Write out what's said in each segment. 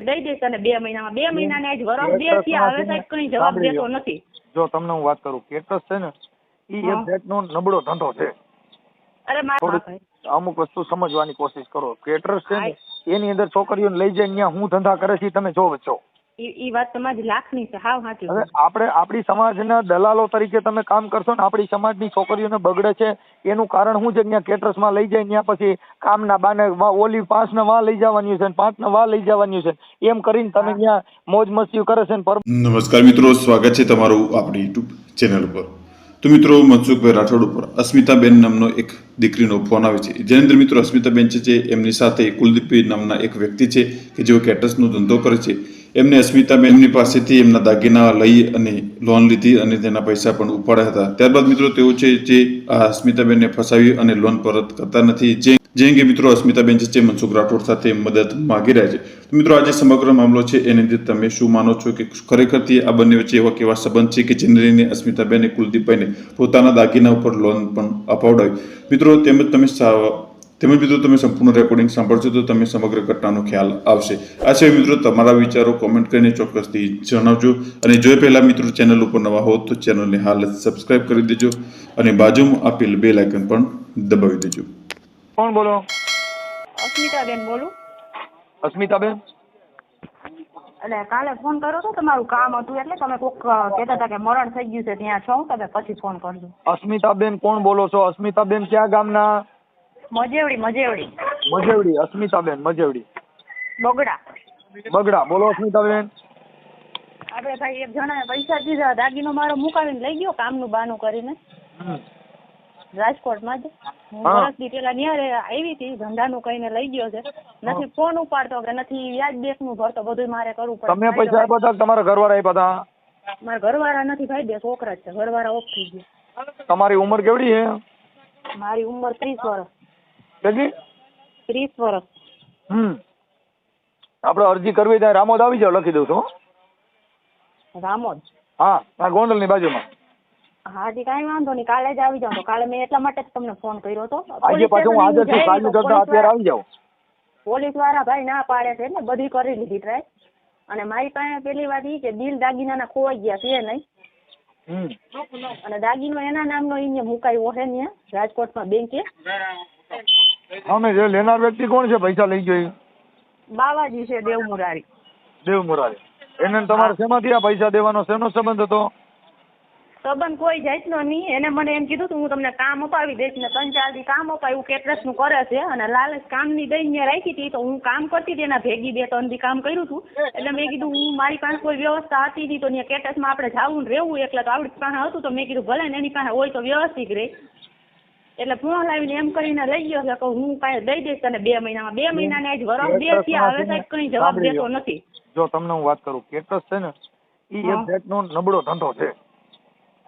દઈ દઈશ અને બે મહિનામાં. બે મહિનાને જ વરસ બે થયા હવે સાહેબ કઈ જવાબ દેતો નથી. જો તમને હું વાત કરું કેટસ છે ને ઈ હા. એક જાતનો નબળો ધંધો છે. અરે મારા ભાઈ. અમુક વસ્તુ સમજવાની કોશિશ કરો. કેટરસ છે ને એની અંદર છોકરીઓને લઈ જાય ત્યાં હું ધંધા કરે છે તમે જોવો જ છો ઈ ઈ વાત તમારી લાખની છે. હાવ સાચી હવે આપણે આપણી સમાજના દલાલો તરીકે તમે કામ કરશો ને આપણી સમાજની છોકરીઓને બગડે છે એનું કારણ શું છે? ત્યાં કેટરસમાં લઈ જાય ત્યાં પછી કામના બાને વા- ઓલી પાંચને વા લઈ જવાની છે પાંચને વા લઈ જવાની છે. એમ કરીને તમે ત્યાં મોજ મસ્તી કરે છે નમસ્કાર મિત્રો સ્વાગત છે તમારું આપણી યુટ્યુબ ચેનલ ઉપર. તો મિત્રો મનસુખભાઈ રાઠોડ ઉપર અસ્મિતાબેન નામનો એક દીકરીનો ફોન આવે છે. જેની અંદર મિત્રો અસ્મિતાબેન છે જે એમની સાથે કુલદીપભાઈ નામના એક વ્યક્તિ છે કે જેઓ કેટર્સનો ધંધો કરે છે. એમને અસ્મિતાબેનની પાસેથી એમના દાગીના લઈ અને લોન લીધી અને તેના પૈસા પણ ઉપાડ્યા હતા. ત્યારબાદ મિત્રો તેઓ છે જે આ અસ્મિતાબેનને ફસાવી અને લોન પરત કરતા નથી. જે જે અંગે મિત્રો અસ્મિતાબેન છે મનસુખ રાઠોડ સાથે મદદ માગી રહ્યા છે. મિત્રો આજે સમગ્ર મામલો છે એની અંદર તમે શું માનો છો કે ખરેખરથી આ બંને વચ્ચે એવા કેવા સંબંધ છે કે જેને લઈને અસ્મિતાબેને કુલદીપભાઈને પોતાના દાગીના ઉપર લોન પણ અપાવડાવી મિત્રો તેમજ તમે તેમજ મિત્રો તમે સંપૂર્ણ રેકોર્ડિંગ સાંભળશો તો તમે સમગ્ર ઘટનાનો ખ્યાલ આવશે. આ સિવાય મિત્રો તમારા વિચારો કોમેન્ટ કરીને ચોક્કસથી જણાવજો. અને જો પહેલાં મિત્રો ચેનલ ઉપર નવા હો તો ચેનલને હાલ સબસ્ક્રાઈબ સબસ્ક્રાઇબ કરી દેજો અને બાજુમાં આપેલ બેલ આઇકન પણ દબાવી દેજો. કોણ બોલો? અસ્મિતાબેન બોલું. અસ્મિતાબેન? એટલે કાલે ફોન કર્યો તો તમારું કામ હતું એટલે તમે કોક કહેતા હતા કે મરણ થઈ ગયું છે ત્યાં છો તમે પછી ફોન કરજો. અસ્મિતાબેન કોણ બોલો છો? અસ્મિતાબેન ક્યાં ગામના? મજેવડી મજેવડી. મજેવડી અસ્મિતાબેન મજેવડી. બગડા. બગડા બોલો અસ્મિતાબેન. આપણે ભાઈ એક જણાએ પૈસા દીધા દાગીનો મારો મુકાવીને લઈ ગયો કામનું બાનું કરીને. રાજકોટમાં જ. હું હા. વર્ષ દી પેલા ન્યારે આવી હતી ધંધાનું કહીને લઈ ગયો છે. નથી ફોન ઉપાડતો કે નથી વ્યાજનું ભરતો બધું મારે કરવું પડે. તમે પૈસા આપ્યા હતા તમારા ઘરવાળા આપ્યા હતા મારા ઘરવાળા નથી ભાઈ બે છોકરા છે. ઘરવાળા ઓફ થઈ ગયા. તમારી ઉંમર કેવડી છે? મારી ઉંમર ત્રીસ વર્ષ. કેટલી ત્રીસ વર્ષ હમ. આપણે અરજી કરવી ત્યાં રામોદ આવી જાવ લખી દઉં છું રામોદ? હા આ ગોંડલની બાજુમાં. હાજી કાંઈ વાંધો નહીં. કાલે જ આવી જાઉં તો કાલે મેં એટલા માટે જ તમને ફોન કર્યો હતો. આજે પાછું હું હાજર છું કાલનું કરતા અત્યારે આવી જાવ પોલીસવાળા ભાઈ ના પાડે છે એટલે બધી કરી લીધી ટ્રાય. અને મારી પાસે પેલી વાત એ કે બિલ દાગીનાના ખોવાઈ ગયા છે નહીં. અને દાગીનો એના નામનો ઈને મુકાયો છે ને રાજકોટમાં બેંકે. અમે જે લેનાર વ્યક્તિ કોણ છે? પૈસા લઈ ગયો? બાવાજી છે દેવ મુરારી. દેવ મુરારી. એને તમારે શેમાંથી આ પૈસા દેવાનો? શેનો સંબંધ હતો? સંબંધ કોઈ જાતનો નહીં. એને મને એમ કીધું હું તમને કામ અપાવી દઈશ ને ત્રણ ચાર દી કામ અપાવ્યું કેટરસનું કરે છે. અને લાલચ કામની દઈને રાખી હતી તો હું કામ કરતી હતી એના ભેગી બે ત્રણ દી કામ કર્યું હતું એટલે મેં કીધું હું મારી પાસે કોઈ વ્યવસ્થા હતી નહીં તો ત્યાં કેટરસમાં આપણે જવું ને રહેવું એટલે તો આપણી પાસે હતું તો મેં કીધું ભલે ને એની પાસે હોય તો વ્યવસ્થિત રહે. એટલે ફોન લાવીને એમ કરીને લઈ ગયો છે કે હું કાંઈ દઈ દઈશ તને બે મહિનામાં. બે મહિનાને જ વરસ બે થયા હવે સાહેબ કઈ જવાબ દેતો નથી. જો તમને હું વાત કરું કેટરસ છે ને ઈ એક જાતનો નબળો ધંધો છે.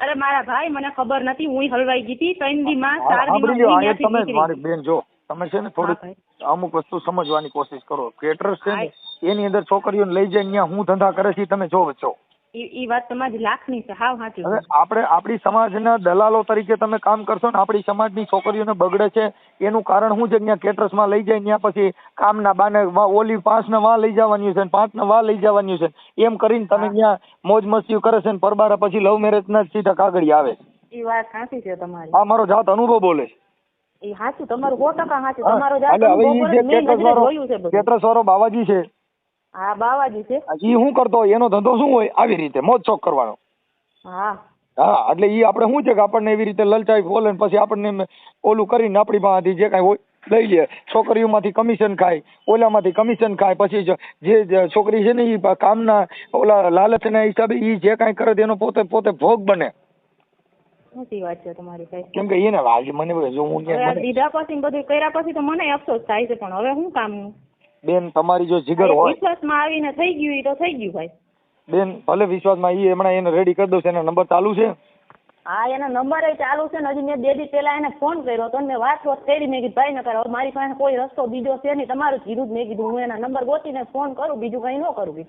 અરે મારા ભાઈ મને ખબર નથી હું હલવાઈ ગઈ હતી ત્રણ દી માં ચાર દી માં તમે મારી બેન જો તમે છે ને થોડી અમુક વસ્તુ સમજવાની કોશિશ કરો. કેટરસ છે ને એની અંદર છોકરીઓને લઈ જાય ત્યાં હું ધંધા કરે છે તમે જોવો જ છો. ઈ ઈ વાત તમારી લાખની છે. હાવ સાચી હવે આપણે આપણી સમાજના દલાલો તરીકે તમે કામ કરશો ને આપણી સમાજની છોકરીઓને બગડે છે એનું કારણ શું છે? કે કેટરસમાં લઈ જાય ત્યાં પછી કામના બાને ઓલી પાંચને વા લઈ જવાની છે પાંચને વા લઈ જવાની છે. એમ કરીને તમે ત્યાં મોજ મસ્તી કરે છે ને પરબારા પછી લવ મેરેજના સીધા કાગળી આવે. ઈ વાત સાચી છે તમારી. આ મારો જાત અનુભવ બોલે છે. એ સાચું તમારું સો ટકા સાચું તમારો જાત અનુભવ જોયું છે કેટરસ વાળો બાવાજી છે હા બાવાજી છે. ઈ શું કરતો હોય? એનો ધંધો શું હોય? આવી રીતે મોજ શોખ કરવાનો. હા. હા એટલે ઈ આપણે શું છે કે આપણને એવી રીતે લલચાઈ ને પછી આપણને ઓલું કરીને આપણી પાસેથી જે કાંઈ હોય લઈ લે. છોકરીઓમાંથી કમિશન ખાય ઓલામાંથી કમિશન ખાય પછી જે છોકરી છે ને એ કામના ઓલા લાલચના હિસાબે ઈ જે કાંઈ કરે એનો પોતે પોતે ભોગ બને. સાચી વાત છે તમારી ભાઈ કેમ કે એને આજે મને જો હું દીધા પછી બધું કર્યા પછી તો મને અફસોસ થાય છે પણ હવે શું કામનું? બેન તમારી જો જીગર હોય વિશ્વાસમાં આવીને થઈ ગયું એ તો થઈ ગયું ભાઈ. બેન ભલે વિશ્વાસમાં એ હમણાં એને રેડી કરી દઉં છે એનો નંબર ચાલુ છે. હા એનો નંબર એ ચાલુ છે ને હજી મેં બે દી પહેલા એને ફોન કર્યો હતો ને મેં વાત વાત કરી મેં કીધું ભાઈ નકર હવે મારી પાસે કોઈ રસ્તો બીજો છે નહીં તમારું જ કીધું મેં કીધું હું એના નંબર ગોતીને ફોન કરું બીજું કઈ ન કરું. કીધું.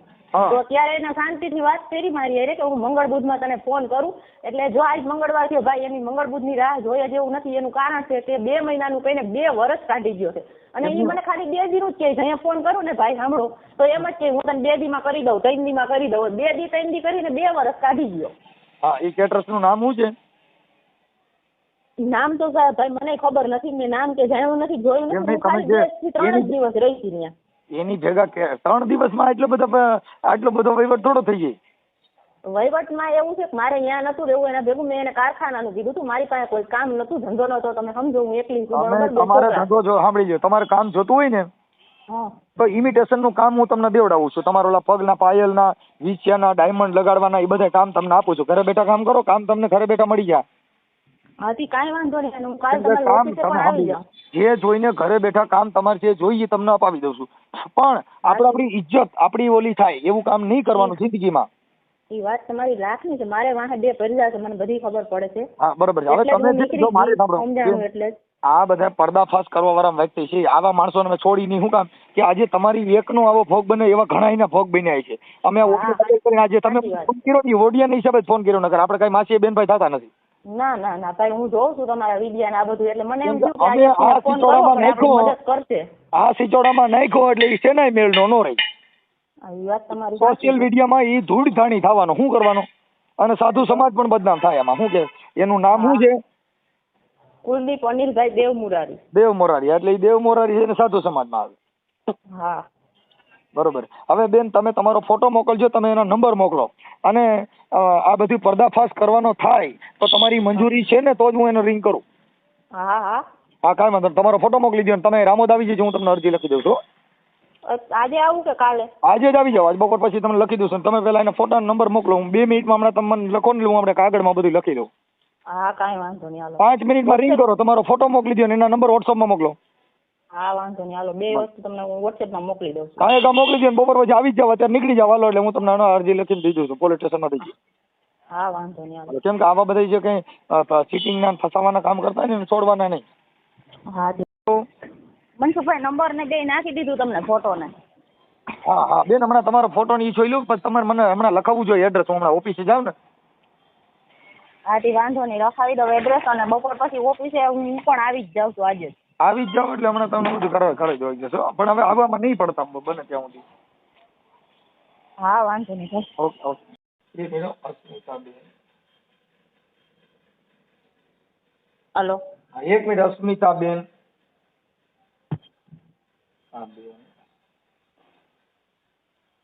તો ત્યારે એને શાંતિથી વાત કરી મારી અરે કે હું મંગળ બુધમાં તને ફોન કરું. એટલે જો આજ મંગળવાર થયો ભાઈ એની મંગળ બુધની રાહ જોયા જેવું નથી એનું કારણ છે કે બે મહિનાનું કહીને બે વર્ષ કાઢી ગયો છે. અને એ મને ખાલી બે દીનું જ કહે અહીંયા ફોન કરું ને ભાઈ સાંભળો. તો એમ જ કે હું તને બે દીમાં કરી દઉં ત્રણ દીમાં કરી દઉં. બે દી ત્રણ દી કરીને બે વર્ષ કાઢી ગયો. હા એ કેટરસનું નામ શું છે? નામ તો સાહેબ ભાઈ મને ખબર નથી મેં નામ કે જાણ્યું નથી જોયું નથી તમે જે- ત્રણ દિવસ રહી હતી ત્યાં. એની ભેગા કે ત્રણ દિવસમાં આટલો બધો આટલો બધો વહીવટ થોડો થઈ જાય? વહીવટમાં એવું છે કે મારે ત્યાં નતું રહેવું એના ભેગું મેં એને કારખાનાનું કીધું તું મારી પાસે કોઈ કામ નતું ધંધો નતો તમે સમજો હું એકલી તમારે ધંધો જો સાંભળી જો તમારે કામ જોતું હોય ને તો ઇમિટેશનનું કામ હું તમને દેવડાવું છું. તમારા ઓલા પગના પાયલના વીંછિયાના ડાયમંડ લગાડવાના એ બધા કામ તમને આપું છું. ઘરે બેઠા કામ કરો કામ તમને ઘરે બેઠા મળી જાય. હાથી કાંઈ વાંધો નહીં. હું કાલ તમારી ઓફિસે પણ આવી જાઉં જે જોઈને ઘરે બેઠા કામ તમારે જે જોઈએ તમને અપાવી દઉં છું. પણ આપણે આપણી ઇજ્જત આપણી ઓલી થાય એવું કામ નહીં કરવાનું જિંદગીમાં. એ વાત તમારી લાખની છે. મારે વાંહે બે પરિવાર છે. મને બધી ખબર પડે છે. હા બરોબર છે. હવે તમે જે જો મારે સાંભળો. એટલે આ બધા પર્દાફાશ કરવા વાળા વ્યક્તિ છે. આવા માણસોને અમે છોડી નહીં. હું કામ? કે આજે તમારી એકનો આવો ભોગ બને એવા ઘણા એના ભોગ બન્યા છે. અમે આજે તમે ફોન કર્યો નહીં. ઓડિયા હિસાબે જ ફોન કર્યો. નગર આપણે કઈ માસી બેનભાઈ થતા નથી. ના ના ના. ભાઈ હું જોઉં છું તમારા વિડિયા ને આ બધું. એટલે મને એમ થયું કે આ સિચોડામાં નાખ્યો. આ સિચોડામાં નાખ્યો એટલે એ સેનાય મેળ નો રહી. હા, એ વાત તમારી સોશિયલ મીડિયામાં એ ધૂળ ધાણી થવાનું શું કરવાનું? અને સાધુ સમાજ પણ બદનામ થાય એમાં શું કે? એનું નામ શું છે? કુલદીપ અનિલભાઈ દેવ મોરારી દેવ મોરારી એટલે એ દેવ મોરારી છે ને સાધુ સમાજમાં આવે. હા. બરોબર. હવે બેન તમે તમારો ફોટો મોકલજો તમે એનો નંબર મોકલો. અને આ બધી પર્દાફાશ કરવાનો થાય તો તમારી મંજૂરી છે ને તો જ હું એનો રિંગ કરું. હા હા. હા કાંઈ વાંધો તમારો ફોટો મોકલી દો તમે રામોદ આવી જજો હું તમને અરજી લખી દઉં છું આજે આવું કે કાલે? આજે જ આવી જાવ આજ બપોર પછી તમને લખી દઉં તમે પેલા એના ફોટા નંબર મોકલો. હું બે મિનિટમાં હમણાં તમને લખો ને હું આપણે કાગળમાં બધું લખી દઉં. હા કાંઈ વાંધો નહીં. હાલો. પાંચ મિનિટમાં રિંગ કરો. તમારો ફોટો મોકલી દો ને એના નંબર વોટ્સઅપમાં મોકલો. હા વાંધો નહીં. હાલો બે વસ્તુ તમને હું વોટ્સએપમાં મોકલી દઉં કાંઈ કાં મોકલી દો ને બપોર પછી આવી જ જાવ અત્યારે નીકળી જાવ હાલો એટલે હું તમને અરજી લખીને દઈ દઉં છું. પોલીસ સ્ટેશનમાં દઈ દઉં હા વાંધો નહીં. હાલો. કેમ કે આવા બધા જે કંઈ સિટિંગના ફસાવાના કામ કરતા ને છોડવાના નહીં. હા. મનસુખભાઈ નંબર ને બે નાખી દીધું તમને ફોટો ને હા હા. બેન હમણાં તમારો ફોટો ને ઈ જોઈ લઉં પછી તમારે મને હમણાં લખાવવું જોઈએ એડ્રેસ હું હમણાં ઓફિસે જાઉં ને. હા તે વાંધો નહીં. લખાવી દઉં એડ્રેસ અને બપોર પછી ઓફિસે હું પણ આવી જ જાઉં છું આજે. આવી જ જાઉં એટલે હમણાં તમને બધું કરવા કરી દો જશો. પણ હવે આવવામાં નહીં પડતા બને ત્યાં સુધી. હા વાંધો નહીં ઓકે ઓકે. એક મિનિટ અસ્મિતાબેન હલો. એક મિનિટ અસ્મિતાબેન બેન.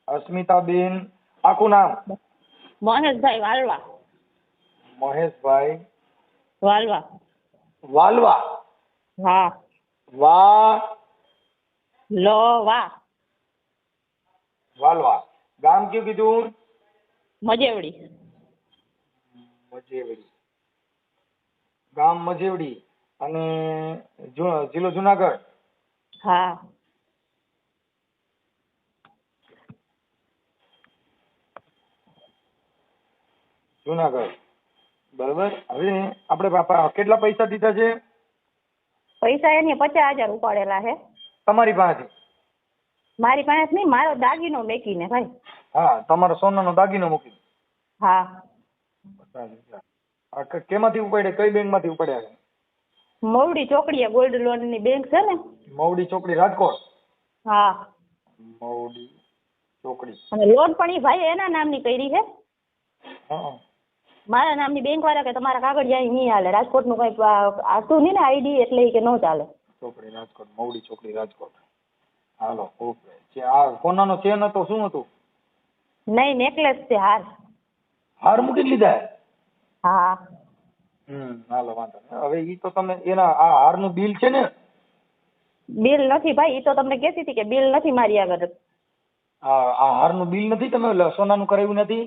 અસ્મિતાબેન આખું નામ? મહેશભાઈ વાલવા. મહેશભાઈ વાલવા. વાલવા? હા. વા? લો વા વાલવા. ગામ કયું કીધું? મજેવડી. મજેવડી. ગામ મજેવડી. અને જિલ્લો જુનાગઢ? હા. જુનાગઢ. બરોબર? હવે આપણે બાપા કેટલા પૈસા દીધા છે? પૈસા એની પચાસ હજાર ઉપાડેલા છે. તમારી પાસે? મારી પાસે નહીં મારો દાગીનો મેકીને ભાઈ. હા તમારો સોનાનો દાગીનો મૂકી હા. આ કેમાંથી ઉપાડે કઈ બેંકમાંથી ઉપાડ્યા છે? મોવડી ચોકડીએ ગોલ્ડ લોનની બેંક છે ને. મવડી ચોકડી રાજકોટ? હા. મવડી ચોકડી. અને લોન પણ એ ભાઈ એના નામની કરી છે. હા. મારા નામની બેંક વાળા કે તમારા કાગળ અહીં નહીં હાલે રાજકોટનું કંઈક આવતું નહીં ને આઈડી એટલે ઈ કે ન ચાલે. ચોકડી રાજકોટ મવડી ચોકડી રાજકોટ. Hello okay. છે આ સોનાનો ચેન હતો શું હતું? નહીં નેકલેસ છે હાર. હાર મૂકી લીધા? હા. હમ હાલો વાંધો નહીં. હવે ઈ તો તમે એના આ હારનું બિલ છે ને? બિલ નથી ભાઈ એ તો તમને કહેતી હતી કે બિલ નથી મારી આગળ. આ આ હારનું બિલ નથી તમે સોનાનું કરાવ્યું નથી?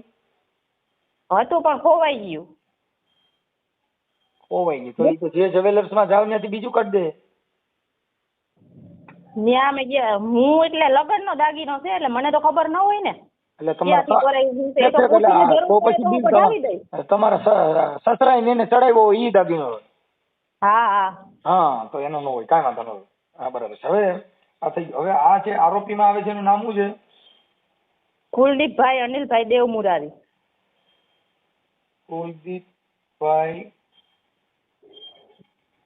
હતું પણ ખોવાઈ ગયું. ખોવાઈ ગયું. તો એ તો જે જ્વેલર્સમાં જાવ ત્યાંથી બીજું કાઢ દે. ત્યાં અમે ગયા. હું એટલે લગ્નનો દાગીનો છે એટલે મને તો ખબર ન હોય ને. એટલે તમારે. તમારા સસરા એને ચડાવ્યો ઈ દાગીનો. હા હા. હા તો એનો ન હોય કાંઈ વાંધો ન હોય. હા બરાબર છે. હવે આ થઈ ગયું. હવે આ જે આરોપીમાં આવે છે એનું નામ શું છે? કુલદીપભાઈ અનિલભાઈ દેવ મુરારી કુલદીપભાઈ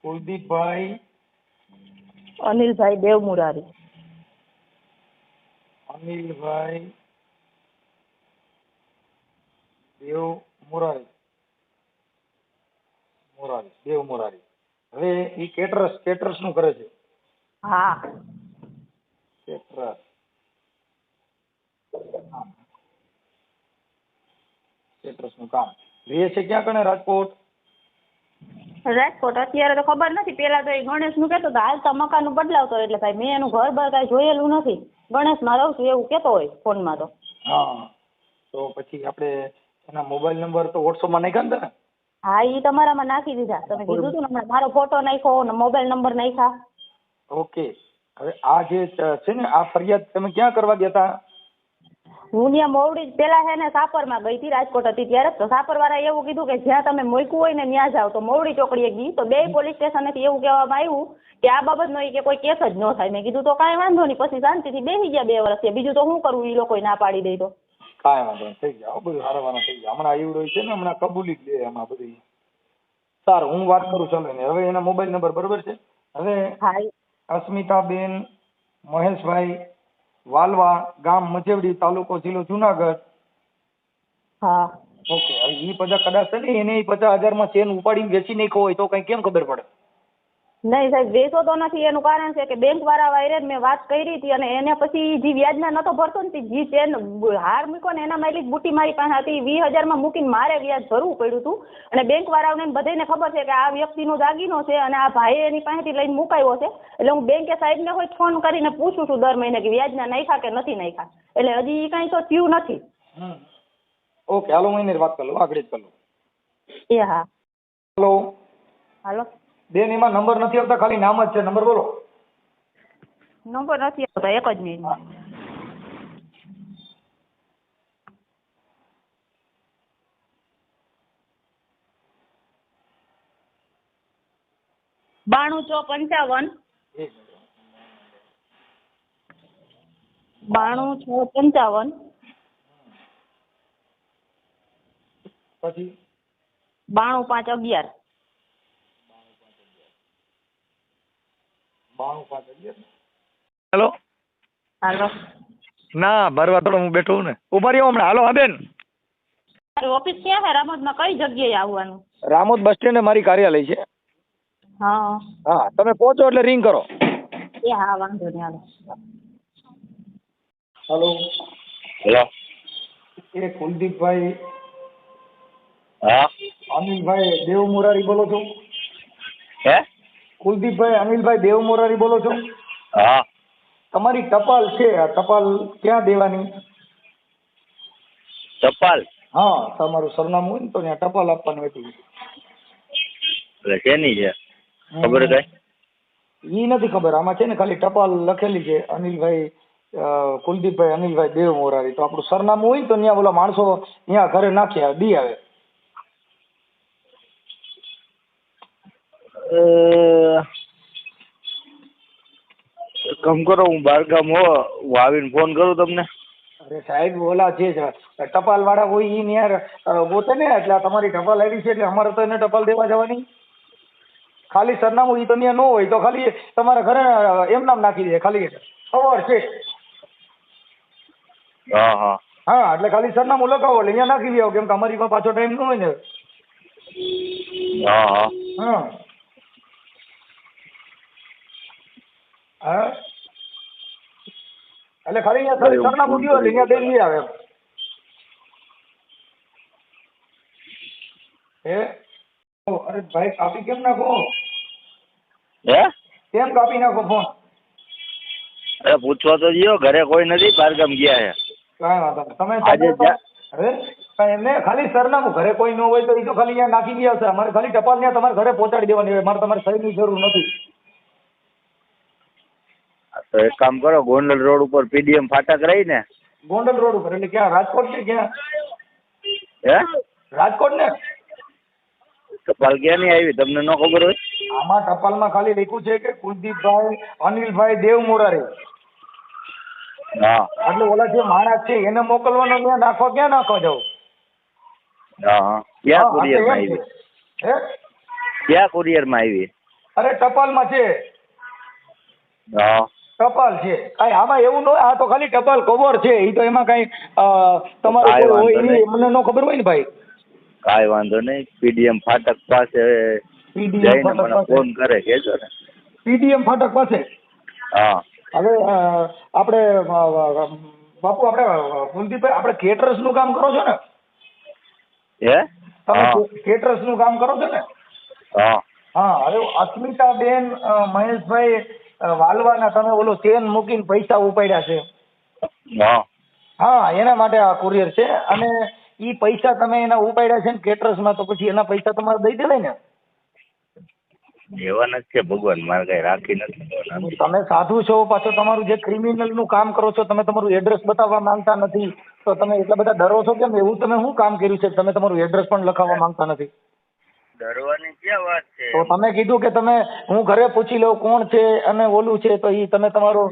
કુલદીપભાઈ અનિલભાઈ દેવ મુરારી અનિલભાઈ દેવ મોરારી મોરારી દેવ મુરારી હવે એ કેટરસ કેટરસનું કરે છે? હા. કેટરસ. કેટરસનું કામ. રહે છે ક્યાં કણે રાજકોટ? રાજકોટ? અત્યારે તો ખબર નથી. પેલા તો એ ગણેશનું કેતો હાલતા મકાનનું બદલાવતો એટલે ભાઈ મેં એનું ઘર બર કઈ જોયેલું નથી. ગણેશમાં રહું છું એવું કેતો હોય ફોનમાં તો. હા. તો પછી આપણે એના મોબાઈલ નંબર તો વોટ્સઅપમાં નાખ્યા ને હા એ તમારામાં નાખી દીધા. તમે કીધું હતું ને મારો ફોટો નાખ્યો ને મોબાઈલ નંબર નાખ્યા. ઓકે. હવે આ જે છે ને આ ફરિયાદ તમે ક્યાં કરવા ગયા હતા? હું ત્યાં મોવડી પેલા છે ને સાપરમાં ગઈ હતી રાજકોટ હતી ત્યારે તો સાપર વાળા એવું કીધું કે જ્યાં તમે મૂક્યું હોય ને ત્યાં જાઓ. તો મોવડી ચોકડીએ ગઈ તો બે પોલીસ સ્ટેશનેથી એવું કહેવામાં આવ્યું કે આ બાબતનો ઈ કે કોઈ કેસ જ ન થાય. મેં કીધું તો કાંઈ વાંધો નહીં. પછી શાંતિથી બેસી ગયા બે વર્ષથી બીજું તો શું કરવું એ લોકોએ ના પાડી દઈ તો? કાંઈ વાંધો નહીં. થઈ ગયા બધું હારવાનું થઈ ગયા. હમણાં ઈવડો છે ને હમણાં કબૂલી જ લે એમાં બધી. સારું હું વાત કરું એને. હવે એના મોબાઈલ નંબર બરોબર છે? હવે અસ્મિતાબેન મહેશભાઈ વાલવા ગામ મજેવડી તાલુકો જિલ્લો જુનાગઢ. હા. ઓકે હવે ઈ બધા કદાચ છે ને એને એ પચાસ હજારમાં ચેન ઉપાડીને વેચી નાખ્યો હોય તો કઈ કેમ ખબર પડે? નહીં સાહેબ વેચો તો નથી એનું કારણ છે કે બેંક વાળા વાયરે મેં વાત કરી હતી અને એને પછી જે વ્યાજના નતો ભરતો ને જે ચેન હાર મૂક્યો ને એના મારી બુટી મારી પાસે હતી વીસ હજારમાં મૂકીને મારે વ્યાજ ભરવું પડ્યું હતું. અને બેંક વાળાઓને બધાને ખબર છે કે આ વ્યક્તિનો દાગીનો છે અને આ ભાઈએ એની પાસેથી લઈને મુકાયો છે. એટલે હું બેંકે સાહેબને હોય ફોન કરીને પૂછું છું દર મહિને કે વ્યાજના નાખ્યા કે નથી નાખ્યા. એટલે હજી એ કાંઈ તો થયું નથી. ઓકે હાલો હું એને વાત કરું આગળ જ કરું. એ હા. હાલો. હાલો. બેન એમાં નંબર નથી આવતા ખાલી નામ જ છે. નંબર બોલો. નંબર નથી આવતા એક જ મિનિટમાં બાણું છ પંચાવન. બાણું છ પંચાવન. પછી? બાણું પાંચ અગિયાર. બાણું હેલો? હાલો. ના ભરવા થોડો હું બેઠો ને. ઊભા રહ્યો હમણાં. હાલો હા બેન. મારી ઓફિસ ક્યાં છે રામોદમાં કઈ જગ્યાએ આવવાનું? રામોદ બસ સ્ટેન્ડ મારી કાર્યાલય છે. હા. હા તમે પહોંચો એટલે રિંગ કરો. એ હા વાંધો નહીં હાલો. હેલો. હેલો. એ કુલદીપભાઈ. હા. અનિલભાઈ દેવ મુરારી બોલો છો. હે? કુલદીપભાઈ અનિલભાઈ દેવ મોરારી બોલો છો? હા. તમારી ટપાલ છે આ ટપાલ ક્યાં દેવાની? ટપાલ? હા તમારું સરનામું હોય ને તો ત્યાં ટપાલ આપવાનું હતું એટલે શેની છે? ખબર કઈ? ઈ નથી ખબર આમાં છે ને ખાલી ટપાલ લખેલી છે અનિલભાઈ કુલદીપભાઈ અનિલભાઈ દેવ મોરારી તો આપણું સરનામું હોય ને તો ત્યાં ઓલા માણસો ત્યાં ઘરે નાખ્યા દી આવે એક કામ કરો હું બારગામ હો હું આવીને ફોન કરું તમને. અરે સાહેબ ઓલા જે ટપાલ વાળા હોય ઈ યાર ગોતે ને એટલે તમારી ટપાલ આવી છે એટલે અમારે તો એને ટપાલ દેવા જવાની. ખાલી સરનામું ઈ તો ત્યાં ન હોય તો ખાલી તમારા ઘરે એમ નામ નાખી દે ખાલી ખબર છે. હા હા. હા એટલે ખાલી સરનામું લખાવો એટલે અહીંયા નાખી દો કેમ કે અમારી પાસે પાછો ટાઈમ ન હોય ને. હા હા. હા. હા? એટલે ખાલી અહીંયા સરનામું દો એટલે અહીંયા દઈ લઈ આવે હે? અરે ભાઈ કાપી કેમ નાખો? હે? કેમ કાપી નાખો ફોન અરે પૂછવા તો જીઓ ઘરે કોઈ નથી બહાર ગામ ગયા છે કાંઈ વાંધો તમે આજે અરે કાંઈ એમ ખાલી સરનામું ઘરે કોઈ ન હોય તો એ તો ખાલી અહીંયા નાખી દે હશે. અમારે ખાલી ટપાલ ત્યાં તમારે ઘરે પહોંચાડી દેવાની હોય. મારે તમારે સહીની જરૂર નથી. તો એક કામ કરો ગોંડલ રોડ ઉપર પીડીએમ ફાટક રહી ને ગોંડલ રોડ ઉપર એટલે ક્યાં રાજકોટ છે ક્યાં? હે? રાજકોટ ને ટપાલ ક્યાંની આવી તમને ન ખબર હોય? આમાં ટપાલમાં ખાલી લખ્યું છે કે કુલદીપભાઈ અનિલભાઈ દેવ મોરારી હા. એટલે ઓલા જે માણસ છે એને મોકલવાનો ત્યાં નાખવા ક્યાં નાખો જાવ હા હા. ક્યાં કુરિયરમાં આવી? ક્યાં કુરિયરમાં આવી? અરે ટપાલમાં છે. હા. ટપાલ છે. કાંઈ આમાં એવું ન આ તો ખાલી ટપાલ કવર છે. એ તો એમાં કાંઈ તમારું હોય નહીં. મને ન ખબર હોય ને ભાઈ. કાંઈ વાંધો નહીં. પીડીએમ ફાટક પાસે જઈને મને ફોન કરે કેજો ને. પીડીએમ ફાટક પાસે? હા. હવે આપણે બાપુ આપણે કુલદીપભાઈ આપણે કેટરસનું કામ કરો છો ને? હે? તમે કેટરસનું કામ કરો છો ને? હા. હા હવે અસ્મિતા બેન મહેશભાઈ વાલવાના તમે ઓલો ચેન મૂકીને પૈસા ઉપાડ્યા છે. હા. એના માટે આ કુરિયર છે. અને ઈ પૈસા તમે એના ઉપાડ્યા છે ને કેટરસમાં તો પછી એના પૈસા તમારે દઈ દેવાય ને? એવાના જ છે ભગવાન મારે કઈ રાખી નથી તમે સાધુ છો પાછો તમારું જે ક્રિમિનલનું કામ કરો છો તમે તમારું એડ્રેસ બતાવવા માંગતા નથી. તો તમે એટલા બધા ડરો છો કેમ? એવું તમે શું કામ કર્યું છે? તમે તમારું એડ્રેસ પણ લખાવવા માંગતા નથી. ડરવાની ક્યાં વાત છે? તો તમે કીધું કે તમે હું ઘરે પૂછી લઉં કોણ છે અને ઓલું છે તો ઈ તમે તમારો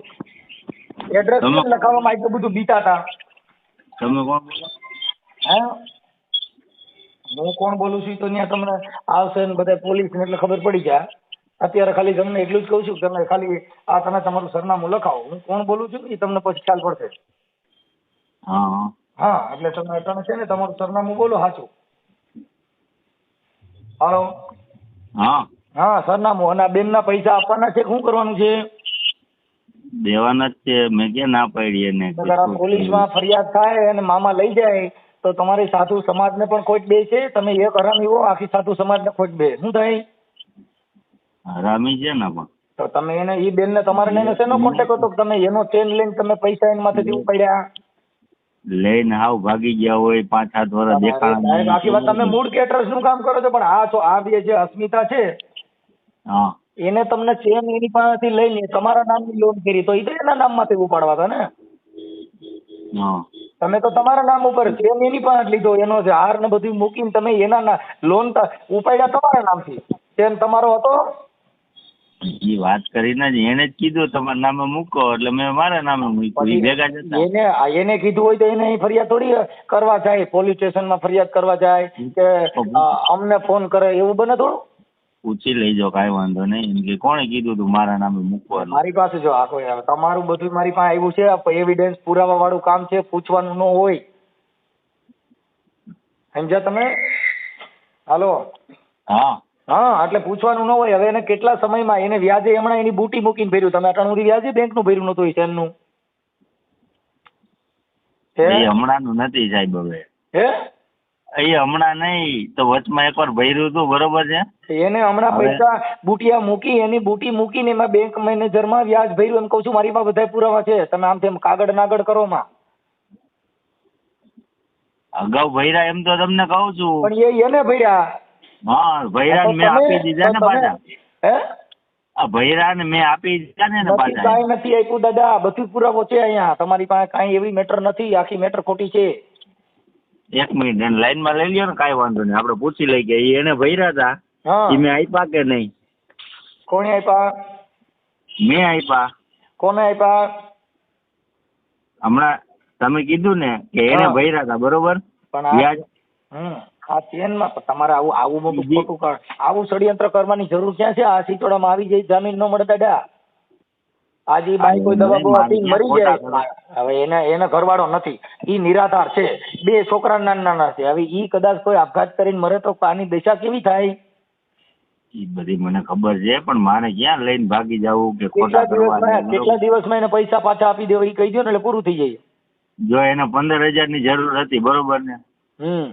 એડ્રેસ લખાવવામાં એટલું બધું બીતા હતા તમે કોણ બોલો? હે? હું કોણ બોલું છું તો ત્યાં તમને આવશે ને બધા પોલીસ ને એટલે ખબર પડી જાય. અત્યારે ખાલી તમને એટલું જ કહું છું કે તમે ખાલી આ તમે તમારું સરનામું લખાવો. હું કોણ બોલું છું એ તમને પછી ખ્યાલ પડશે. હા હા. હા એટલે તમે તમે છે ને તમારું સરનામું બોલો સાચું. હાલો. હા. હા સરનામું. અને બેન ના પૈસા આપવાના છે શું કરવાનું છે? દેવાના જ છે. મેં કે ના પાડી એને પોલીસમાં ફરિયાદ થાય અને મામા લઈ જાય તો તમારી સાધુ સમાજ ને પણ ખોટ બે છે. તમે એક હરામી હો આખી સાધુ સમાજ ને ખોટ બે. શું થાય? હરામી છે ને પણ. તો તમે એને ઈ બેનને તમારે એને શેનો કોન્ટેક્ટ હતો તમે એનો ચેન લઈને તમે પૈસા એની માથેથી ઉપાડ્યા? લઈને હાવ ભાગી ગયા હોય પાંચ સાત વર્ષ આખી વાત તમે મૂળ કેટરર્સનું કામ કરો છો પણ આ તો આ બે જે અસ્મિતા છે હા. એને તમને ચેન એની પાસેથી લઈને તમારા નામની લોન કરી તો ઈ તો એના નામમાંથી ઉપાડવા હતા ને? હા. તમે તો તમારા નામ ઉપર ચેન એની પાસે લીધો એનો જે હાર ને બધું મૂકીને તમે એના લોન ઉપાડ્યા તમારા નામથી. ચેન તમારો હતો? એ વાત કરીને જ એને જ કીધું તમારા નામે મૂકો. એટલે મેં મારા નામે મૂક્યું. એ ભેગા જતા. એને એને કીધું હોય તો એને ફરિયાદ થોડી કરવા જાય. પોલીસ સ્ટેશનમાં ફરિયાદ કરવા જાય કે અમને ફોન કરે એવું બને થોડું? પૂછી લેજો કાંઈ વાંધો નહીં. કે કોણે કીધું તું મારા નામે મૂકવાનું? મારી પાસે જો આખો તમારું બધું મારી પાસે આવ્યું છે. એવિડન્સ પુરાવા વાળું કામ છે પૂછવાનું ન હોય. સમજ્યા તમે? હાલો? હા. હા એટલે પૂછવાનું ન હોય. હવે એને કેટલા સમયમાં એને વ્યાજે હમણાં એની બૂટી મૂકીને ભર્યું. તમે અટાણું સુધી વ્યાજે બેંકનું ભર્યું નતું એ હમણાંનું નથી સાહેબ હવે. હે? એ હમણાં નહીં તો વચમાં એકવાર ભર્યું હતું બરોબર છે? એને હમણાં પૈસા બુટિયા મૂકી એની બુટી મૂકીને એમાં બેંક મેનેજરમાં વ્યાજ ભર્યું. એમ કહું છું મારી પાસે બધા પુરાવા છે. તમે આમ તેમ કાગળ નાગળ કરો માં. અગાઉ ભર્યા એમ તો તમને કહું છું. પણ એ એને ભર્યા. હા ભૈરા તો મેં આપી દીધા ને પાછા હે? આ ભૈરા મેં આપી દીધા ને પાછા કાંઈ નથી આપ્યું દાદા. બધું પુરાવો છે અહીંયા. તમારી પાસે કાંઈ એવી મેટર નથી. આખી મેટર ખોટી છે. એક મિનિટ એને લાઈનમાં લઈ લ્યો ને કાંઈ વાંધો નહીં. આપણે પૂછી લઈએ ગયા. એને ભર્યા હતા મેં આપ્યા કે નહીં? કોણે આપ્યા? મેં આપ્યા. કોને આપ્યા? હમણાં તમે કીધું ને કે એને ભૈરા હતા બરોબર? પણ વ્યાજ હમ. આ ચેનમાં તમારે આવું આવું મોટું ખોટું કર આવું ષડયંત્ર કરવાની જરૂર ક્યાં છે? આ સિચોડામાં આવી જઈ જમીન ન મળે દાદા આજે બાઈ કોઈ દવા બવા પીને મરી જાય. હવે એને એને ઘરવાળો નથી. ઈ નિરાધાર છે. બે છોકરા નાના નાના છે. હવે ઈ કદાચ કોઈ આપઘાત કરીને મરે તો આની દશા કેવી થાય? ઈ બધી મને ખબર છે પણ મારે ક્યાં લઈને ભાગી જવું કે કેટલા ખોટા કરવા કેટલા દિવસમાં એને પૈસા પાછા આપી દેવો? ઈ કહી દો ને એટલે પૂરું થઈ જાય. જો એને પંદર હજારની જરૂર હતી બરોબર ને? હમ.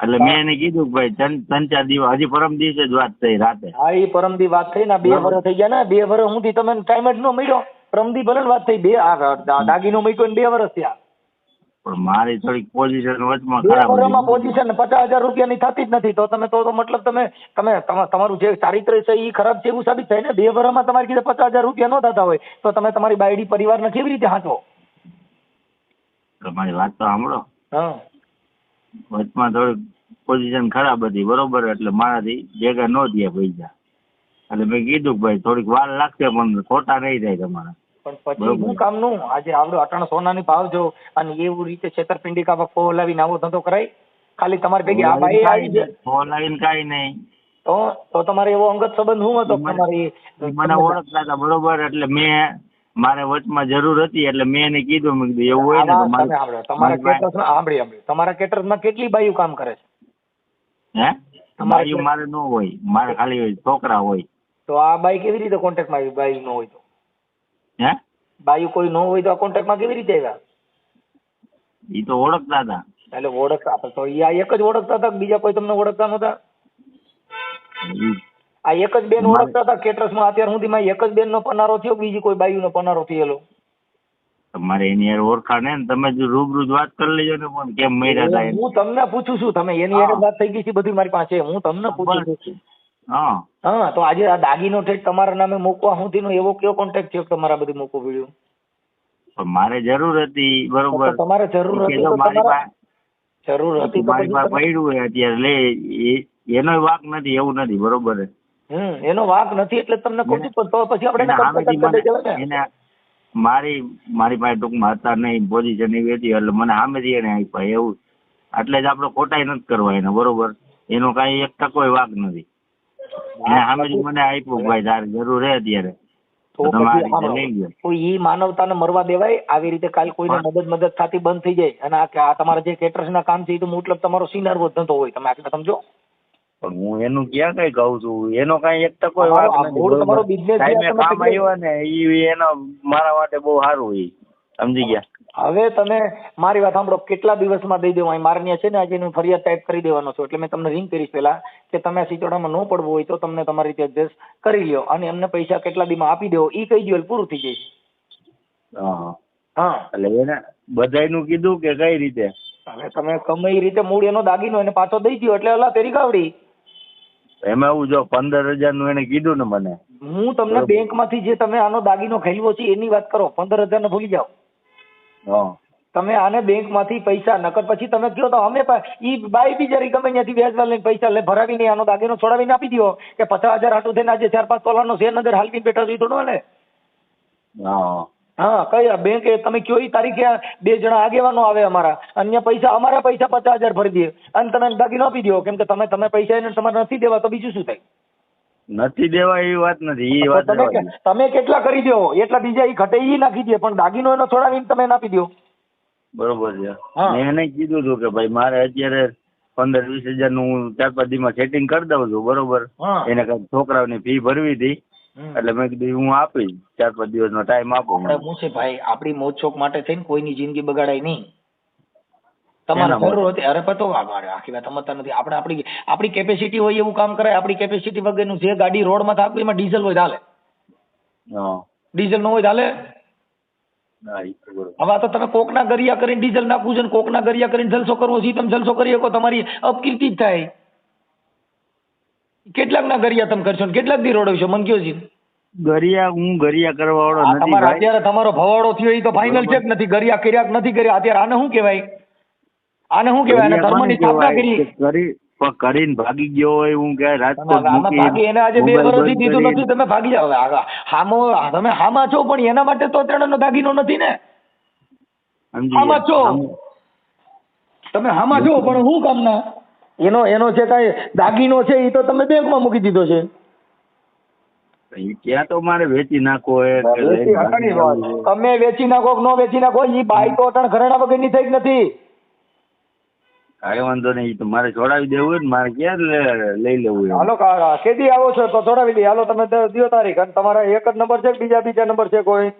એટલે મેં એને કીધું કે ભાઈ ત્રણ ચાર દિવસ હજી પરમ દિવસે જ વાત થઈ રાતે. હા ઈ પરમદી વાત થઈ ને બે વર્ષ થઈ ગયા ને બે વર્ષ સુધી તમે ટાઈમ જ ન મળ્યો. પરમદી ભલે વાત થઈ બે દા- દાગીનો મૂક્યો ને બે વર્ષ થયા. પણ મારી થોડીક પોઝિશન વચમાં ખરાબ વર્ષમાં પોઝિશન પચાસ હજાર રૂપિયાની થતી જ નથી. તો તમે તો તો મતલબ તમે તમે તમારું જે ચારિત્ર છે એ ખરાબ છે એવું સાબિત થાય ને? બે વર્ષમાં તમારી કીધે પચાસ હજાર રૂપિયા ન થતા હોય તો તમે તમારી બાયડી પરિવારને કેવી રીતે હાંચો તમારી વાત તો સાંભળો. હા. વચમાં થોડીક પોઝિશન ખરાબ હતી બરોબર એટલે મારાથી ભેગા ન થયા પૈસા. એટલે મેં કીધું ભાઈ થોડીક વાર લાગશે પણ ખોટા નહીં થાય તમારા. પણ પછી. શું કામનું? આજે આવડો અટાણો સોનાની ભાવ જો અને એવું રીતે છેતરપિંડી કાપા ફોલાવીને આવો ધંધો કરાય? ખાલી તમારી ભેગી આ ભાઈ આવી જાય. ફોન લાવીને કાંઈ નહીં. તો તો તમારે એવો અંગત સંબંધ શું હતો? તમારી મને ઓળખતા હતા બરોબર એટલે મેં મારે વચમાં જરૂર હતી એટલે મેં એને કીધું મેં કીધું એવું હોય ને તો તમારા મારી પાસે- સાંભળી સાંભળી. તમારા કેટરસમાં કેટલી બાયુ કામ કરે છે? હે? તમારે બાયું મારે ન હોય. મારે ખાલી છોકરા હોય. તો આ બાઈ કેવી રીતે કોન્ટેક્ટમાં આવી? બાઈ ન હોય તો. હે? બાયું કોઈ ન હોય તો આ કોન્ટેક્ટમાં કેવી રીતે આવ્યા? એ તો ઓળખતા હતા. એટલે ઓળખતા તો એ આ એક જ ઓળખતા હતા બીજા કોઈ તમને ઓળખતા નહોતા? આ એક જ બેન ઓળખતા હતા કેટરસમાં. અત્યાર સુધીમાં એક જ બેનનો પનારો થયો બીજી કોઈ બાઈનો પનારો થયેલો. તમારે એની યાર ઓળખાણ ને તમે જો રૂબરૂ વાત કરી લેજો ને પણ કેમ મળ્યા હતા હું તમને પૂછું છું તમે એની યાર વાત થઈ ગઈ છે બધી મારી પાસે હું તમને પૂછું છું. હા. હા તો આજે આ દાગીનો ઠેઠ તમારા નામે મૂકવા સુધીનો એવો કયો કોન્ટેક્ટ થયો કે તમારા બધી મૂકવું પડ્યું પણ મારે જરૂર હતી બરોબર. તમારે જરૂર હતી તો મારી પાસે જરૂર હતી મારી પાસે પડ્યું હોય અત્યારે. લે એનો વાક નથી એવું નથી બરોબર. હમ એનો વાંક નથી એટલે તમને કહું છું તો પછી આપણે એને મારી મારી પાસે ટૂંકમાં હતા નહીં પોઝિશન એવી હતી એટલે મને સામેથી એને આપ્યા એવું. એટલે જ આપણે ખોટાઈ નથી કરવા એને બરોબર? એનો કાંઈ એક ટકો વાક નથી. એને સામેથી મને આપ્યું ભાઈ તારે જરૂર હે અત્યારે. તો ઈ માનવતાને મરવા દેવાય આવી રીતે કાલ કોઈને. મદદ મદદ થતી બંધ થઈ જાય. અને આ તમારા જે કેટર્સ ના કામ છે એ તો મતલબ તમારો સિનારવો ધંધો હોય તમે આટલા સમજો. પણ હું એનું ક્યાં કઈ કહું છું? એનો કઈ એક તકો તમારો તમે કામ આવ્યો ને ઈ એનો મારા માટે બહુ સારું હોય. સમજી ગયા? હવે તમે મારી વાત સાંભળો. કેટલા દિવસમાં દઈ દેવા? મારે ત્યાં છે ને આજે હું ફરિયાદ ટાઈપ કરી દેવાનો છું. એટલે મેં તમને રિંગ કરીશ પહેલા કે તમે સિચોડામાં ન પડવું હોય તો તમને તમારી રીતે એડજસ્ટ કરી લ્યો. અને એમને પૈસા કેટલા દીમાં આપી દેવો એ કહી દો પૂરું થઈ જાય. છે હા. હા. એટલે એને બધાયનું કીધું કે કઈ રીતે? હવે તમે ગમે એ રીતે મૂળ એનો દાગીનો એને પાછો દઈ દો એટલે અલા તેરી ગાવડી. એમાં એવું જો પંદર હજારનું એને કીધું ને મને. હું તમને બેંક બેંકમાંથી જે તમે આનો દાગીનો ખેલવો છે એની વાત કરો. પંદર હજાર ને ભૂલી જાઓ. હા. તમે આને બેંકમાંથી પૈસા નકર પછી તમે કહો તો અમે ઈ બાઈ બિચારી ગમે ત્યાંથી વ્યાજમાં લઈને પૈસા લઈને ભરાવીને આનો દાગીનો છોડાવીને આપી દો કે પચાસ હજાર આટું થઈને આજે ચાર પાંચ તોલાનો શેર અંદર હાલવીને બેઠા જોઈ થોડો હાલે. હા. હા કઈ બેંકે તમે કયો ઈ તારીખે બે જણા આગેવાનો આવે અમારા? અન્ય પૈસા અમારા પૈસા પચાસ હજાર ભરી દે. અને તમે દાગી ન આપી દો કેમ કે તમે તમે પૈસા એને તમારે નથી દેવા તો બીજું શું થાય? નથી દેવા એવી વાત નથી એ વાત તમે કેટલા કરી દો? એટલા બીજા ઈ ઘટે ઈ નાખી દે પણ દાગીનો એનો છોડાવીને તમે નાખી દો. બરોબર છે. મેં એને કીધું હતું કે ભાઈ મારે અત્યારે પંદર વીસ હજારનું ચાર પાંચ દીમાં સેટિંગ કરી દઉં છું બરોબર? એને કઈ છોકરાઓની ફી ભરવી હતી. એટલે મેં કીધું હું આપી ચાર પાંચ દિવસનો ટાઈમ આપો મને. શું છે ભાઈ આપણી મોજ શોખ માટે થઈને કોઈની જિંદગી બગાડાય નહીં. તમારા એના હતી. અરે પતો આખી વાત સમજતા નથી. આપણે આપણી આપણી કેપેસિટી હોય એવું કામ કરાય આપણી કેપેસિટી વગરનું જે ગાડી રોડમાં થાકવી એમાં ડીઝલ હોય ચાલે ડીઝલ ન હોય ચાલે હા. હવે તો તમે કોકના ગરિયા કરીને ડીઝલ નાખવું છે ને કોકના ગરિયા કરીને જલસો કરવો છે તમે જલસો કરી શકો. તમારી અપકીર્તિ જ થાય. કેટલાકના ગરિયા તમે કરશો ને? કેટલાક દી રોડવશો મને કયો છે ગરિયા હું ગરિયા કરવા વાળો નથી તમારો અત્યારે તમારો ભવાડો થયો એ તો ફાઇનલ છે નથી. ગરિયા કર્યા નથી કર્યા? અત્યારે આને શું કહેવાય? આને શું કહેવાય? આને ધર્મની સ્થાપના કરી. પણ કરીને ભાગી ગયો હોય હું કે રાજકોટ મૂકી એને આજે બે વર્ષથી દીધું નથી તમે ભાગી જાવ હામો તમે હામા છો પણ એના માટે તો ત્રણનો દાગીનો નથી ને? હામા હામાં છો? તમે હામા છો પણ હું કામના? એનો એનો છે કાંઈ દાગીનો છે એ તો તમે બેંકમાં મૂકી દીધો છે. ક્યાં ત્યાં તો મારે વેચી નાખો. તમે વેચી નાખો નો ન વેચી નાખો એ બાઈક તો અટાણ ઘરેણા વગરની થઈ જ નથી. કાંઈ વાંધો નહીં તો મારે છોડાવી દેવું હોય ને મારે ક્યાં લઈ લેવું હાલો કા- કેદી આવો છો તો છોડાવી દઈએ હાલો તમે દિયો તારીખ. અને તમારા એક જ નંબર છે કે બીજા બીજા નંબર છે કોઈ?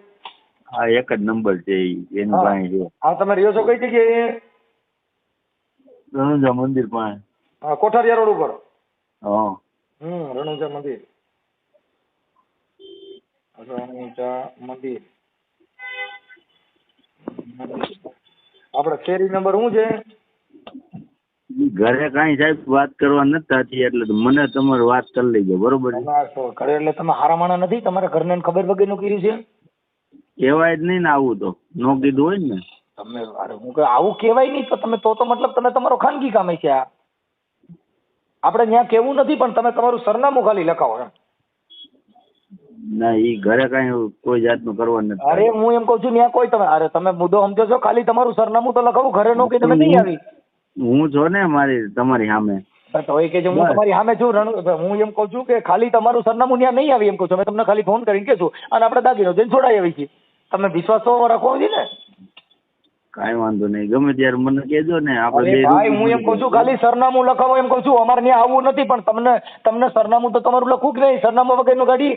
હા એક જ નંબર છે એની પાસે હા તમે રહ્યો છો કઈ જગ્યાએ? ધનુજા મંદિર પાસે. હા કોઠારિયા રોડ ઉપર. હા. હમ રણુજા મંદિર. રણુજા મંદિર. આપડે શેરી નંબર શું છે? ઘરે કઈ સાહેબ વાત કરવા નથી થતી એટલે મને તમારે વાત કરી લેજો બરોબર છે? ઘરે એટલે તમે હારા માણા નથી તમારા ઘરને ખબર વગરનું કર્યું છે? કહેવાય જ નહીં ને આવું તો. નો કીધું હોય ને તમે હું કહું આવું કહેવાય નહીં તો તમે તો તો મતલબ તમે તમારો ખાનગી કામે છે આ. આપણે ત્યાં કેવું નથી પણ તમે તમારું સરનામું ખાલી લખાવો એમ. ના ઈ ઘરે કઈ કોઈ જાતનું કરવાનું નથી. અરે હું એમ કહું છું ત્યાં કોઈ તમે અરે તમે મુદ્દો સમજો છો ખાલી તમારું સરનામું તો લખાવું ઘરે નો કે તમે નહીં આવી. હું છો ને મારી તમારી સામે. તો એ કે છે હું તમારી સામે છું રણુ હું એમ કહું છું કે ખાલી તમારું સરનામું ત્યાં નહીં આવી એમ કહું છું. અમે તમને ખાલી ફોન કરીને કહેશું અને આપણે દાગીનો જઈને છોડાવી આવી છીએ. તમે વિશ્વાસ તો રાખવો જોઈએ ને. કાંઈ વાંધો નહીં. ગમે ત્યારે મને કહેજો ને આપણે ભાઈ હું એમ કહું છું ખાલી સરનામું લખાવો એમ કહું છું અમારે ત્યાં આવવું નથી પણ તમને તમને સરનામું તો તમારું લખવું કે નહીં સરનામા વગરનું ગાડી.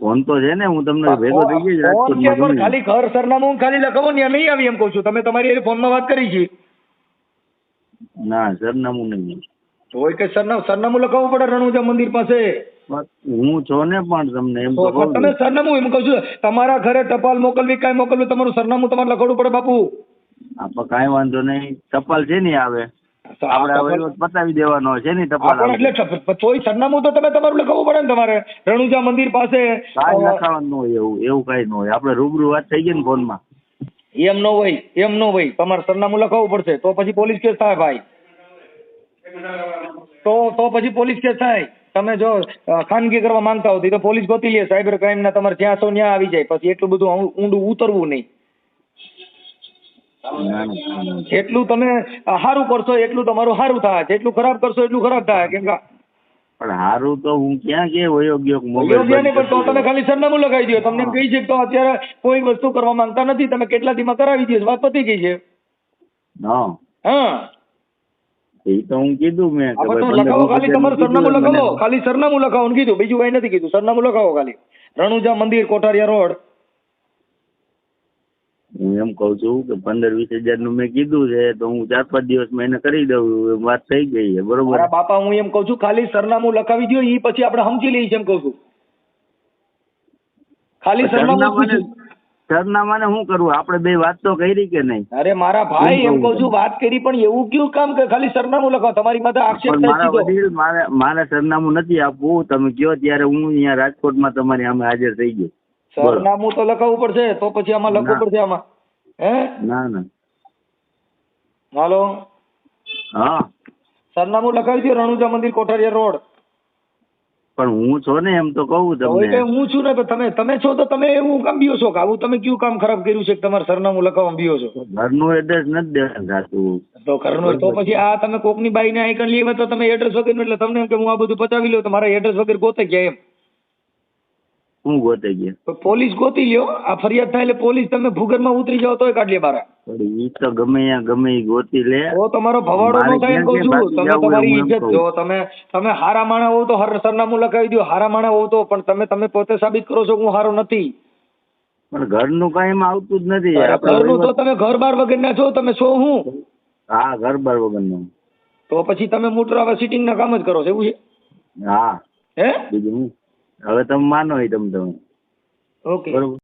ફોન તો છે ને હું તમને ભેગો થઈ રાજકોટમાં ખાલી ઘર સરનામું ખાલી લખાવો ત્યાં નહીં આવી એમ કહું છું. તમે તમારી ફોન ફોનમાં વાત કરી છે. ના સરનામું નહીં. તો કે સરનામું સરનામું લખાવવું પડે રણુજા મંદિર પાસે. હું છો ને પણ તમને એમ તમે સરનામું એમ કહું છું તમારા ઘરે ટપાલ મોકલવી કાંઈ મોકલવી તમારું સરનામું તમારે લખવાનું પડે બાપુ. આપણે પણ કાંઈ વાંધો નહીં. ટપાલ છે ને આવે. આપણે હવે પતાવી દેવાનો છે ને ટપાલ એટલે તોય સરનામું તો તમે તમારું લખાવવું પડે ને તમારે. રણુજા મંદિર પાસે કાંઈ લખાવાનું હોય એવું એવું કાંઈ ન હોય. આપણે રૂબરૂ વાત થઈ ગઈ ને ફોનમાં. એમ નો હોય એમ નો હોય. તમારે સરનામું લખાવવું પડશે. તો પછી પોલીસ કેસ થાય ભાઈ. તો તો પછી પોલીસ કેસ થાય. તમે જો ખાનગી કરવા માંગતા હોતી તો પોલીસ ગોતી લે સાયબર ક્રાઇમ ના તમારે જ્યાં છો ત્યાં આવી જાય. પછી એટલું બધું ઊંડું ઉતરવું નહીં. જેટલું તમે સારું કરશો એટલું તમારું સારું થાય. જેટલું ખરાબ કરશો એટલું ખરાબ થાય. કેમ કે પણ સારું તો હું ક્યાં કે અયોગ્ય ગયો કે mobile યોગ્ય નહીં પણ તો તમે ખાલી સરનામું લગાવી દો તમને કહી છે કે તો અત્યારે કોઈ વસ્તુ કરવા માંગતા નથી. તમે કેટલા દીમાં કરાવી દો વાત પતી ગઈ છે. હા. એ તો હું કીધું મેં કે ભાઈ તમે લખાવો ખાલી તમારું સરનામું લખાવો ખાલી સરનામું લખાવો કીધું બીજું કઈ નથી કીધું સરનામું લખાવો ખાલી. રણુજા મંદિર કોઠારિયા રોડ. હું એમ કઉ છું કે પંદર વીસ હજારનું મેં કીધું છે તો હું ચાર પાંચ દિવસમાં એને કરી દઉં વાત થઈ ગઈ છે બરોબર? બાપા હું એમ કઉ છું ખાલી સરનામું લખાવી દો એ પછી આપણે સમજી લઈએ એમ કઉ છું. ખાલી સરનામું સરનામાને ને શું કરવું? આપણે બે વાત તો કરી કે નહીં? અરે મારા ભાઈ એમ કહું છું વાત કરી પણ એવું કયું કામ કે ખાલી સરનામું લખો? તમારી માથે આક્ષેપ મારા વડીલ મારે મારે સરનામું નથી આપવું. તમે કયો ત્યારે હું અહીંયા રાજકોટમાં તમારી આમે હાજર થઈ ગયો. સરનામું તો લખાવવું પડશે તો પછી આમાં લખવું પડશે આમાં. હે? ના ના. હાલો? હા. સરનામું લખાવી દો રણુજા મંદિર કોઠારિયા રોડ. પણ હું છો ને એમ તો કહું તમને. હું છું ને તમે તમે છો તો તમે એવું કામ બીઓ છો કે આવું તમે કયું કામ ખરાબ કર્યું છે કે તમારે સરનામું લખાવવા બીઓ છો? ઘરનું એડ્રેસ નથી દેવાનું થતું તો ઘરનું તો પછી આ તમે કોકની બાઈને આઈકન લઈ તો તમે એડ્રેસ વગર એટલે તમને એમ કે હું આ બધું પચાવી લઉં તો મારા એડ્રેસ વગર ગોતે ગયા એમ? હું ગોતે ગયા. તો પોલીસ ગોતી લ્યો. આ ફરિયાદ થાય એટલે પોલીસ તમે ભૂગર્ભમાં ઉતરી જાવ તોય કાઢી બારા. ઈ તો ગમે ગમે ગોતી લે. ઓ તમારો ભવાડો નો થાય કહું છું તમે તમારી ઇજ્જત જો તમે તમે હારા માણા હોવ તો હર સરનામું લખાવી દો હારા માણા હોવ તો પણ તમે તમે પોતે સાબિત કરો છો કે હું હારો નથી. પણ ઘરનું કઈ એમાં આવતું જ નથી ઘરનું તો તમે ઘર બાર વગરના છો તમે છો હું? હા ઘર બાર વગરનું. તો પછી તમે મોટરાવા સિટિંગ ના કામ જ કરો છો એવું છે? હા. હે? બીજું હવે તમે માનો એ તમે તમે ઓકે બરોબર?